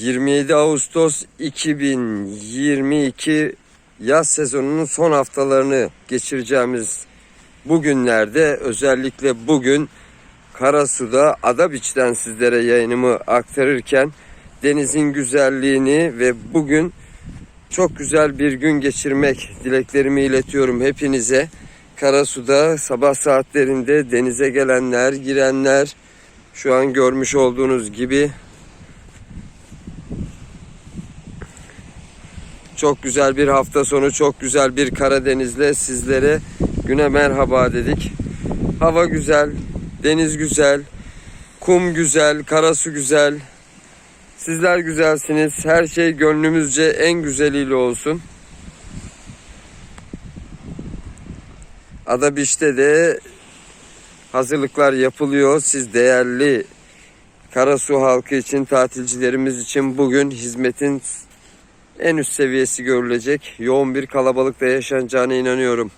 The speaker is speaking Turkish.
27 Ağustos 2022 yaz sezonunun son haftalarını geçireceğimiz bu günlerde özellikle bugün Karasu'da Adabiç'ten sizlere yayınımı aktarırken denizin güzelliğini ve bugün çok güzel bir gün geçirmek dileklerimi iletiyorum hepinize. Karasu'da sabah saatlerinde denize gelenler, girenler şu an görmüş olduğunuz gibi Çok güzel bir hafta sonu, çok güzel bir Karadeniz'le sizlere güne merhaba dedik. Hava güzel, deniz güzel, kum güzel, karasu güzel. Sizler güzelsiniz. Her şey gönlümüzce en güzeliyle olsun. Adabiç'te de hazırlıklar yapılıyor. Siz değerli Karasu halkı için, tatilcilerimiz için bugün hizmetin en üst seviyesi görülecek yoğun bir kalabalıkta yaşanacağına inanıyorum.